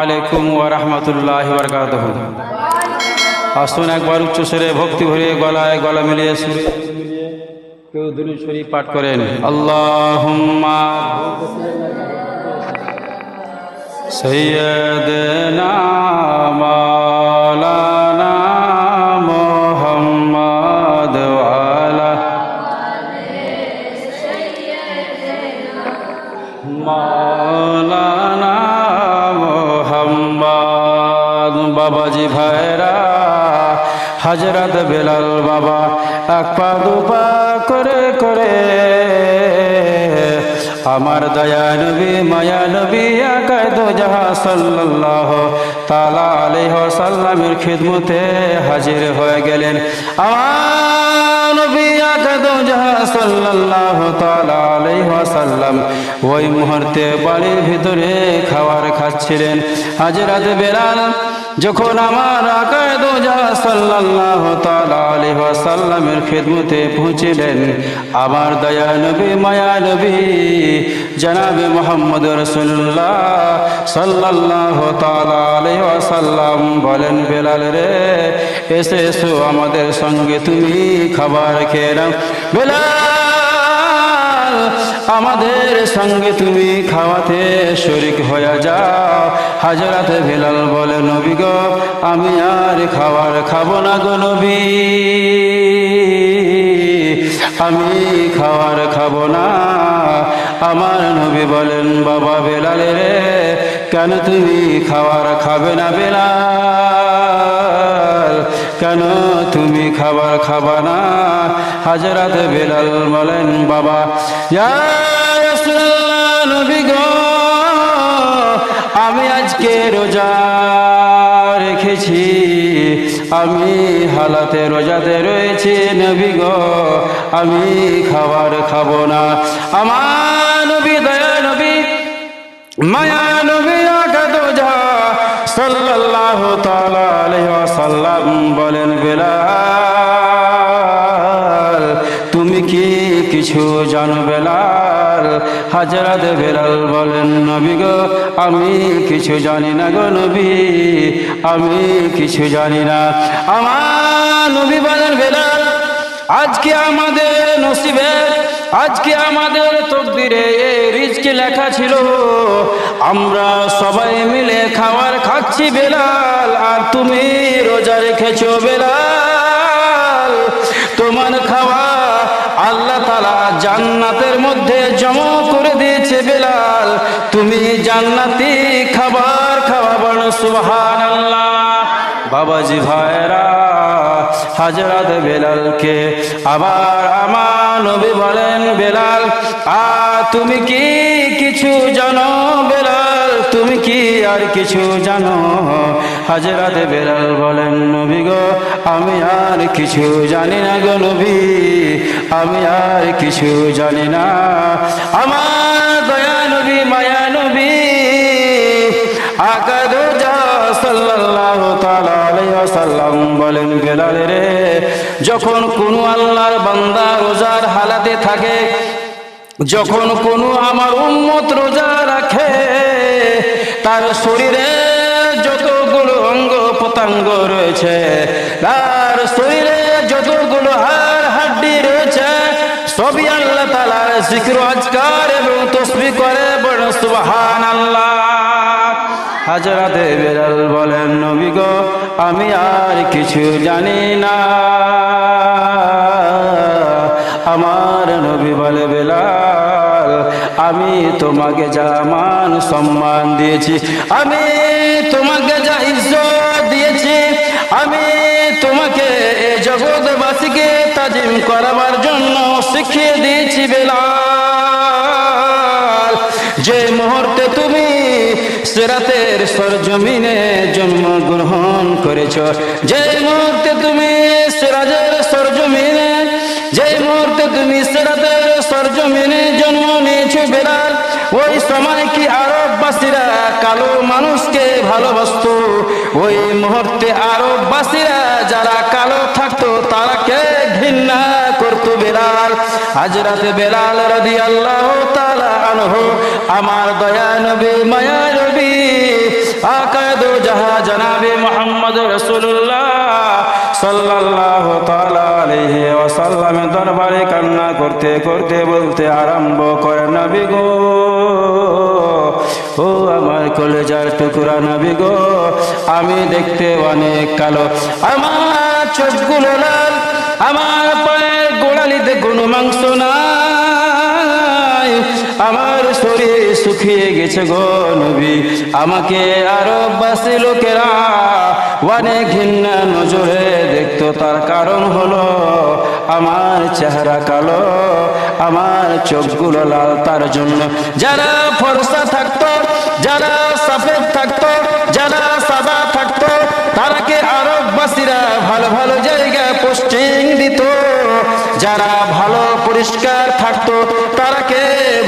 আলাইকুম ওয়া রাহমাতুল্লাহি ওয়া বারাকাতুহু আসুন একবার উচ্চ স্বরে ভক্তি ভরে গলায় গলা মিলিয়ে কেউ দুরূদ শরীফ পাঠ করেন। আল্লাহ সৈয়দ না মাওলানা বাবাজি ভাইরা হজরত বেলাল বাবা এক পা দুপা করে করে। আমার দয়া নবী, মায়া নবী, আকায় দো জাহা সাল্লাল্লাহ তালা আলাইহ সাল্লামের খিদমতে হাজির হয়ে গেলেন। আমার নবী আকায় দো জাহা সাল্লাল্লাহ তালা আলাইহ সাল্লাম ওই মুহূর্তে বাড়ির ভিতরে খাবার খাচ্ছিলেন। হাজরাত বেলাল যখন আমার আকায় দোজা আলাইহি ওয়াসাল্লামের খিদমতে পৌঁছিলেন, আমার দয়া নবী, মায়া নবী, জনাবে মুহাম্মদ তাআলা আলাইহি ওয়াসাল্লাম বলেন, বেলাল রে এসে এসো আমাদের সঙ্গে, তুমি খাবার খেয়ে নাও। বেলাল আমাদের সঙ্গে তুমি খাওয়াতে শরিক হয়ে যাও। হাজরাতে বেলাল বলে, নবী গো, আমি আর খাবার খাব না গো নবী। আমি খাবার খাব না। আমার নবী বলেন, বাবা বেলালে রে, কেন তুমি খাবার খাবে না বেলাল কেন তুমি খাবার খাবা না? হাজরাত বেলাল বলেন, বাবা আমি আজকে রোজা রেখেছি। আমি হালাতে রোজাতে রয়েছি, নবী গো, আমি খাবার খাব না। আমার নবী দয়া নবী, মায়া নবী হাজরাত বেলাল বলেন, নবী গো, আমি কিছু জানি না গো নবী, আমি কিছু জানি না। আমার নবী বলেন, বেলাল, আজকে আমাদের নসিবে, আজকে আমাদের তকদিরে রিজকে লেখা ছিল। আমরা সবাই মিলে খাবার খাচ্ছি, বেলাল, আর তুমি রোজা রেখেছো, বেলাল। তোমার খাওয়া তালা জান্নাতের মধ্যে জমা করে দিয়েছে বেলাল। তুমি জান্নাতি খাবার খাওয়াবার সুবহান আল্লাহ বাবাজি ভাইরা হাজরাত বেলালকে আবার আমার বলেন, বেলাল, আ, তুমি কি কিছু জানো বেলাল? তুমি কি আর কিছু জানো? হাজরাত বেলাল বলেন, নবী গো, আমি আর কিছু জানি না গো নবী, আমি আর কিছু জানি না। আমার দয়া নবী, মায়া নবী আকাদ বলেন, বেলাল রে, যখন কোনো আল্লাহর বান্দা রোজার হালাতে থাকে, যখন কোনো আমার উম্মত রোজা রাখে তার শরীরে যতগুলো অঙ্গ প্রত্যঙ্গ রয়েছে, তার শরীরে যতগুলো হাড় হাড্ডি রয়েছে, সবই আল্লাহ তালার জিক্র আজকার এবং তসবি করে বড় সুবহান আল্লাহ হাজরাতে বেলাল বলেন, নবী গো, আমি আর কিছু জানি না। আমি তোমাকে যা মান সম্মান দিয়েছি, আমি তোমাকে যা ইজ্জত দিয়েছি, আমি তোমাকে এ জগৎবাসীকে তাজিম করাবার জন্য শিখিয়ে দিয়েছি বেলাল। যে মুহূর্তে তুমি সেরাতের সরজমিনে জন্মগ্রহণ করেছ, যে মুহূর্তে তুমি সিরাজের সরজমিনে যে মুহূর্তে তুমি সেরাতের সরজমিনে জন্ম নিয়েছো বেলাল, ওই সময় কি আরববাসীরা কালো মানুষকে ভালোবাসতো? ওই মুহূর্তে আরববাসীরা যারা কালো থাকতো তারাকে ঘৃণা করতো বেলাল? হাজরাতে বেলাল রাদি আল্লাহ তালা আনহু, আমার দয়া নবী, মায়া নবী জাহা জনাবে মোহাম্মদ রসুল্লাহ আলাইহি ওয়াসাল্লামের দরবারে কান্না করতে করতে বলতে আরম্ভ করে নবী গো। ও আমার কলেজার টুকুরা নবী গো, আমি দেখতে অনেক কালো। আমার চোখগুলো লাল, আমার পায়ের গোড়ালিতে কোনো মাংস নাই। আমার শরীর শুকিয়ে গেছে গো নবী, আমাকে আরও বাসি লোকেরা অনেক ঘৃণা নজরে দেখতো, তার কারণ হলো আমার চেহারা কালো, আমার চোখগুলো লাল, তার জন্য যারা ফর্সা থাকতো, যারা সাফেদ থাকতো, যারা সাদা থাকতো তারাকে আরববাসীরা ভালো ভালো জায়গায় পোস্টিং দিত? যারা ভালো পরিষ্কার থাকতো তারাকে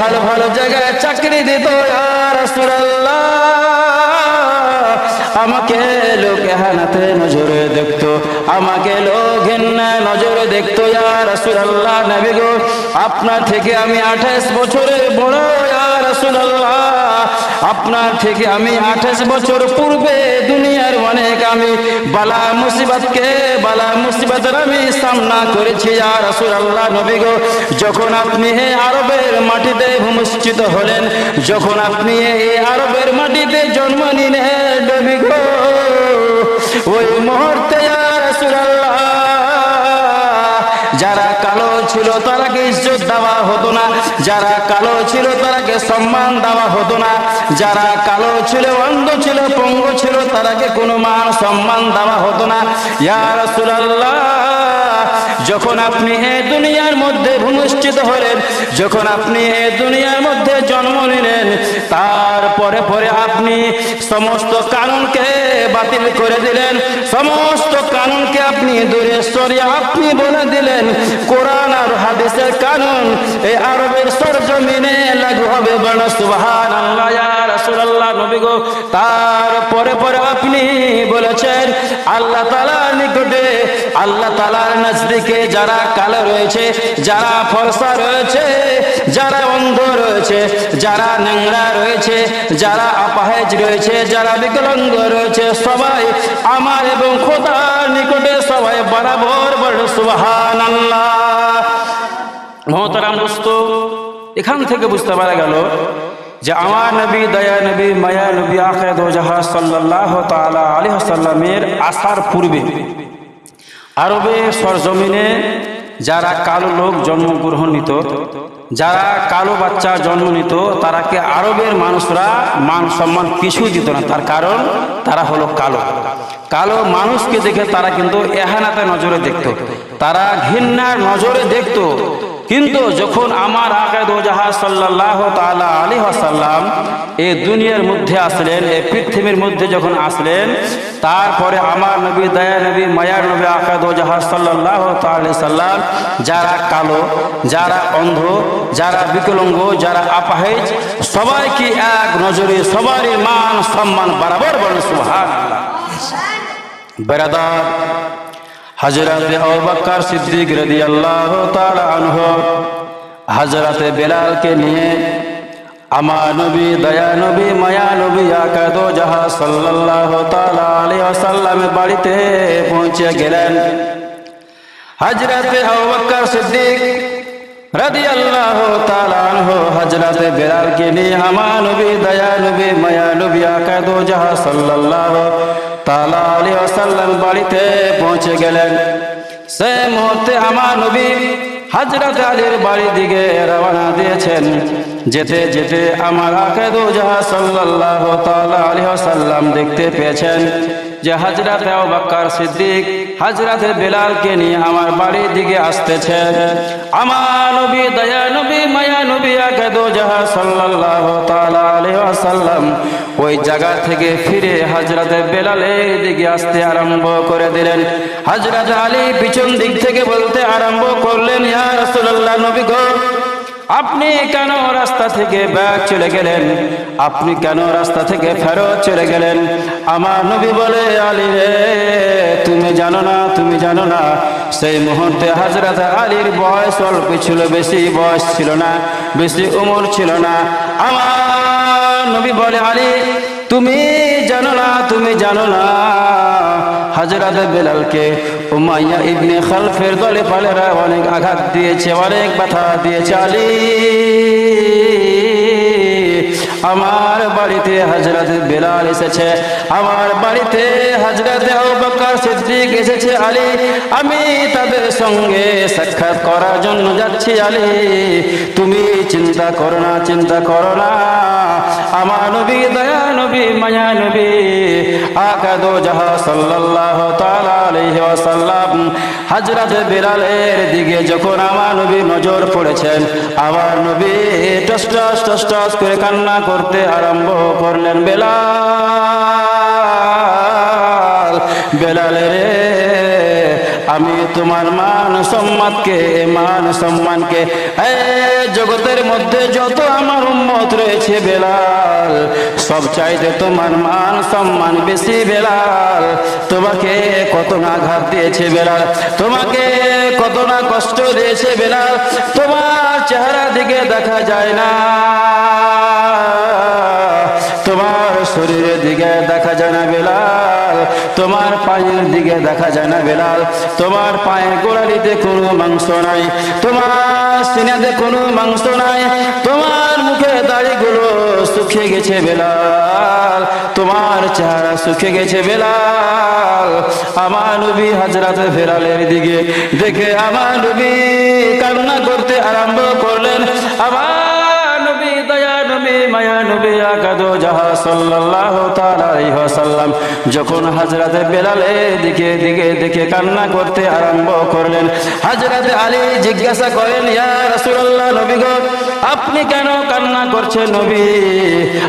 ভালো ভালো জায়গায় চাকরি দিত? আর আমাকে লোক হানাতে নজরে দেখতো, আমাকে লোক ঘেন্না নজরে দেখতো আর রসুল্লাহ নবী গো, আপনার থেকে আমি আঠাশ বছরের বড় আর রসুল্লাহ আপনার থেকে আমি আঠাশ বছর পূর্বে দুনিয়ার অনেক আমি বালা মুসিবতকে, বালা মুসিবতের আমি সামনা করেছি আর রসুল আল্লাহ নবী গো। যখন আপনি এই আরবের মাটিতে ভূমিষ্ঠিত হলেন, যখন আপনি এই আরবের মাটিতে জন্ম নিলেন, নবী গো, ওই মুহূর্তে যারা কালো ছিল, তারাকে ইজ্জত দেওয়া হতো না। যারা কালো ছিল, তারাকে সম্মান দেওয়া হতো না। যারা কালো ছিল, অন্ধ ছিল, পঙ্গ ছিল, তারাকে কোনো মান সম্মান দেওয়া হতো না। ইয়া রাসূলুল্লাহ, যখন আপনি এ দুনিয়ার মধ্যে ভূমিষ্ঠিত হলেন, যখন আপনি এ দুনিয়ার মধ্যে জন্ম নিলেন, তারপরে পরে আপনি সমস্ত কানুনকে বাতিল করে দিলেন। সমস্ত কানুনকে আপনি দূরে সরিয়ে আপনি বলে দিলেন, কোরআন আর হাদিসের কানুন, এই আরবের সরজমিনে লাগু হবে বড় সুবহান আল্লাহ ইয়া রাসূলুল্লাহ, নবী গো। তারপরে পরে আপনি বলেছেন, আল্লাহ তাআলার নিকটে, আল্লাহ তাআলার নজদিকে যারা কালো রয়েছে, যারা ফর্সা রয়েছে, যারা অন্ধ রয়েছে, যারা নোংরা রয়েছে, যারা আপাহেজ রয়েছে, যারা বিকলাঙ্গ রয়েছে, সবাই আমার এবং খোদার নিকটে সবাই বরাবর বড় সুবহান আল্লাহ মহতারাম দোস্ত এখান থেকে বুঝতে পারা গেল যে আমার নবী, দয়া নবী, মায়া নবী আখেদ জাহা সাল্লাহ আসার পূর্বে আরবে সরজমিনে যারা কালো লোক জন্মগ্রহণ নিত, যারা কালো বাচ্চা জন্ম নিত, তারাকে আরবের মানুষরা মান সম্মান কিছুই দিত না। তার কারণ তারা হলো কালো। কালো মানুষকে দেখে তারা কিন্তু এহানাতে নজরে দেখত। তারা ঘৃণার নজরে দেখত। কিন্তু যখন আমার আকাদ ওজাহা সাল্লাহ তালা আলী হাসাল্লাম এই দুনিয়ার মধ্যে আসলেন এই পৃথিবীর মধ্যে যখন আসলেন তারপরে আমার নবী দয়া নবী মায়ার নবী আকাদ ওজাহা সাল্লাহ তালি সাল্লাম যারা কালো যারা অন্ধ যারা বিকলঙ্গ যারা আপাহেজ সবাইকে এক নজরে সবারই মান সম্মান বরাবর বলেন সুহান বেরাদার হজরত আবুবকর সিদ্দিক রাদিয়াল্লাহু তাআলা আনহু হজরত বেলালকে নিয়ে আমার নবী, দয়া নবী, মায়া নবী, আকাদো জাহা সাল্লাল্লাহু তাআলা আলাইহি ওয়াসাল্লামের বাড়িতে পৌঁছে গেলেন। হজরত আবুবকর সিদ্দিক রাদিয়াল্লাহু তাআলা আনহু হযরত বেলালকে নিয়ে আমার নবী, দয়া নবী, মায়া নবী, আকাদো জাহা সাল্লাল্লাহু আলাইহি ওয়াসাল্লাম বাড়িতে পৌঁছে গেলেন। সে মুহূর্তে আমার নবী হযরত আলীর বাড়ির দিকে রওনা দিয়েছেন। যেতে যেতে আমার আকাদো জাহা সাল্লাল্লাহু তাআলা আলাইহি ওয়াসাল্লাম দেখতে পেয়েছেন যে হজরত বাক্কার সিদ্দিক হজরত বেলালকে নিয়ে আমার বাড়ির দিকে আসতেছে। আমার নবী, দয়া নবী, মায়া জাহা সাল্লাল্লাহু তাআলা আলাইহি ওয়াসাল্লাম ওই জায়গা থেকে ফিরে হজরত বেলালের দিকে আসতে আরম্ভ করে দিলেন। হজরত আলী পিছন দিক থেকে বলতে আরম্ভ করলেন, ইয়া রাসূলুল্লাহ, নবী আপনি কেন রাস্তা থেকে ব্যাগ চলে গেলেন? আপনি কেন রাস্তা থেকে ফেরত চলে গেলেন? আমার নবী বলে, আলী রে, তুমি জানো না, তুমি জানো না। সেই মুহূর্তে হাজরত আলীর বয়স অল্প ছিল, বেশি বয়স ছিল না, বেশি উমর ছিল না। আমার নবী বলে, আলী, তুমি জানো না, তুমি জানো না। হাজরাত বেলালকে উমাইয়া ইবনে খালফের দলে পালেরা অনেক আঘাত দিয়েছে, অনেক ব্যথা দিয়েছে, আলী আমার বাড়িতে হজরত বেলাল এসেছে। আমার বাড়িতে হজরত সিদ্দিক এসেছে আলী। আমি তাদের সঙ্গে সাক্ষাৎ করার জন্য যাচ্ছি আলী। তুমি চিন্তা করো না, চিন্তা করো না। আমার নবী, দয়া নবী, মায়া নবী, আকাদো জাহা সাল্লাল্লাহু তাআলা আলাইহি ওয়াসাল্লাম। দিকে যখন আমার নবী নজর পড়েছেন, আমার নবী টস টস টস টস করে কান্না করতে আরম্ভ করলেন বেলাল। বেলালে রে, আমি তোমার মান সম্মানকে মান সম্মানকে জগতের মধ্যে যত আমার উম্মত রয়েছে বেলাল, সব চাইতে তোমার মান সম্মান বেশি বেলাল। তোমাকে কত না আঘাত দিয়েছে বেলাল, তোমাকে কত না কষ্ট দিয়েছে বেলাল, তোমার চেহারা দিকে দেখা যায় না। শরীরের দিকে দেখা যায় না বেলাল। তোমার পায়ের দিকে দেখা যায় না বেলাল। তোমার পায়ের গোড়ালিতে কোনো মাংস নাই। তোমার সিনাতে কোনো মাংস নাই। তোমার মুখে দাড়িগুলো শুকিয়ে গেছে বেলাল। তোমার চেহারা শুকিয়ে গেছে বেলাল। আমার নবী হাজরাত ফেরালের দিকে দেখে আমার নবী কান্না করতে আরম্ভ যখন দিকে দিকে দেখে কান্না করতে আরম্ভ করলেন আলী জিজ্ঞাসা করেন, ইয়া আপনি কেন কান্না করছেন নবী?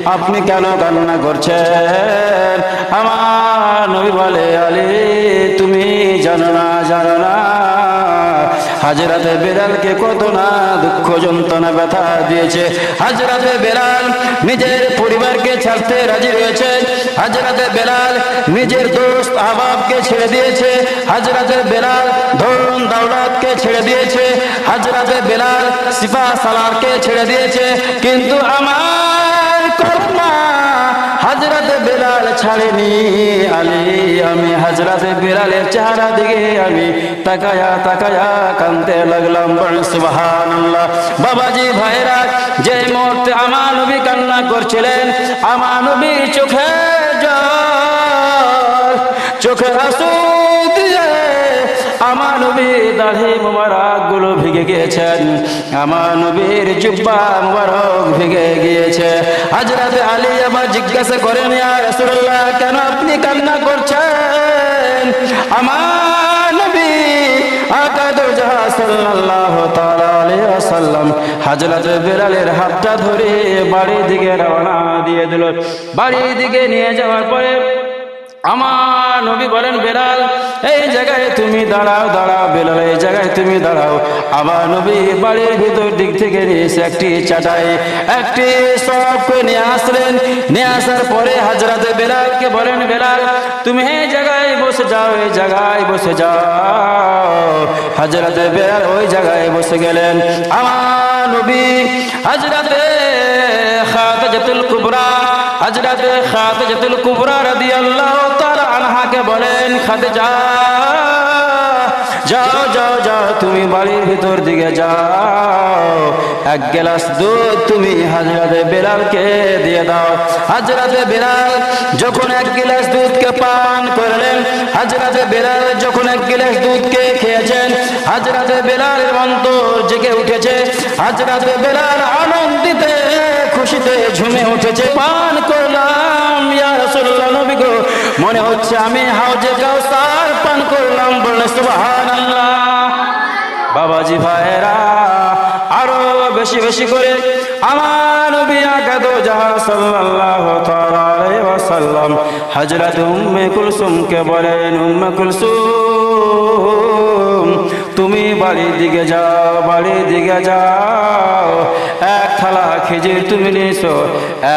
আপনি কেন কান্না করছেন? আমার নবী বলে, আলী, তুমি জানো না জানো না। হাজরাতে বেলালকে কত না দুঃখ যন্ত্রণা ব্যথা দিয়েছে। হাজরাতে বেলাল নিজের পরিবারকে ছাড়তে রাজি রয়েছে। হাজরাতে বেলাল নিজের দোস্ত আহবাবকে ছেড়ে দিয়েছে। হাজরাতে বেলাল ধরুন দাওলাতকে ছেড়ে দিয়েছে। হাজরাতে বেলাল সিপা সালারকে ছেড়ে দিয়েছে। কিন্তু আমার হাজরাতে বেলাল ছাড়েনি আলী, আমি হাজরাতে বেলালের চেহারা দিকে আমি তাকায়া তাকায়া কানতে লাগলাম। সুবহানাল্লাহ। বাবাজি ভাইরা যে মুহূর্তে আমার নবী কান্না করছিলেন, আমার নবীর চোখে জল চোখে দিয়ে আমার হাতটা ধরে বাড়ির দিকে রওনা দিয়ে দিল। বাড়ির দিকে নিয়ে যাওয়ার পরে আমার নবী বলেন, বেলাল, এই জায়গায় তুমি দাঁড়াও দাঁড়াও, বেলাল, এই জায়গায় তুমি দাঁড়াও। আবার নবী বাড়ির ভিতর দিক থেকে নিয়ে এসে একটি চাটাই, একটি সব করে নিয়ে আসলেন। নিয়ে আসার পরে হাজরাতে বেলালকে বলেন, বেলাল, তুমি এই জায়গায় বসে যাও, এই জায়গায় বসে যাও। হাজরাতে বেলাল ওই জায়গায় বসে গেলেন। আমার নবী হাজরাতে খাতাজাতুল কুবরা, হজরত খাদিজাতুল কুবরা রাদিয়াল্লাহু আনহাকে বলেন, খাদিজা, যাও যাও যাও, তুমি বাড়ির ভিতর দিকে যাও। এক গ্লাস দুধ তুমি হাজরাতে বেলালকে দিয়ে দাও। হাজরাতে বেলাল যখন এক গ্লাস দুধকে পান করলেন, হাজরাতে বেলাল যখন এক গ্লাস দুধকে খেয়েছেন, হাজরাতে বেলালের অন্তর জেগে উঠেছে। হাজরাতে বেলাল আনন্দিতে, খুশিতে ঝুমে উঠেছে। পান করলাম। মনে হচ্ছে আমি হাউজে কাউসার পান করলাম বলে বাবাজি ভাইরা আরও বেশি বেশি করে আমার নবী জাহা সাল্লাল্লাহু তাআলা আলাইহি ওয়াসাল্লাম, হযরত উম্মে কুলসুমকে বলেন, উম্মে কুলসুম, তুমি বাড়ির দিকে যাও, বাড়ির দিকে যাও। খেজুর তুমি নিয়েছো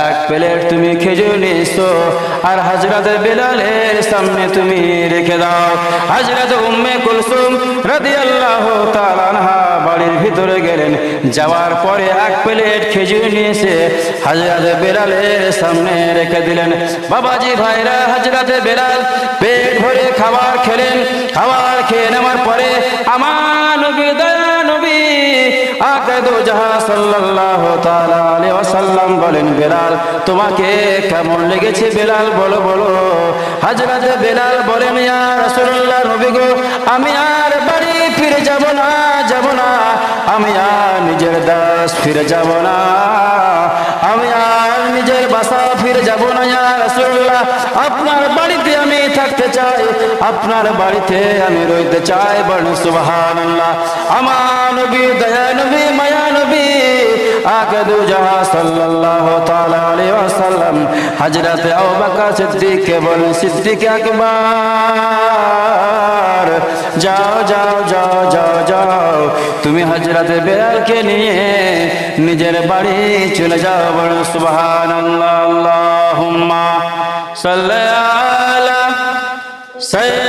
এক প্লেট তুমি খেজুর নিয়েছো আর হাজরাতে বেলালের সামনে তুমি রেখে দাও। হাজরত উম্মে কুলসুম রাদিয়াল্লাহু তাআলা আনহা বাড়ির ভিতরে গেলেন, যাওয়ার পরে এক প্লেট খেজুর নিয়েছে হাজরাতে বেলালের সামনে রেখে দিলেন। বাবাজি ভাইরা হাজরাতে বেলাল পেট ভরে খাবার খেলেন, খাবার খেয়ে নেওয়ার পরে আমার নবী দয়া নবী আকাদু জাহা সাল্লাল্লাহু তাআলা বেলাল, তোমাকে কেমন লেগেছে বেলাল? বলো বলো। হযরত বেলাল বলেন ইয়া রাসূলুল্লাহ নবী গো, আমি আর বাড়ি ফিরে যাব না যাব না। আমি আর নিজের দাস ফিরে যাব না। আমি আর নিজের বাসা ফিরে যাব না, ইয়া রাসূলুল্লাহ। আপনার বাড়িতে আমি থাকতে চাই, আপনার বাড়িতে আমি রইতে চাই বলুন সুবহানাল্লাহ। আমার নবী, দয়া নবী আকাদু জাহা সাল্লাল্লাহু তাআলা আলাইহি ওয়াসাল্লাম, হযরত আবু বকর সিদ্দিক বলেন সিদ্দিক আকবার, যাও যাও যাও যাও যাও, তুমি হযরত বেলালকে নিয়ে নিজের বাড়ি চলে যাও, বলুন, সুবহানাল্লাহ, আল্লাহুম্মা সাল্লি আলা সাইয়্যিদ।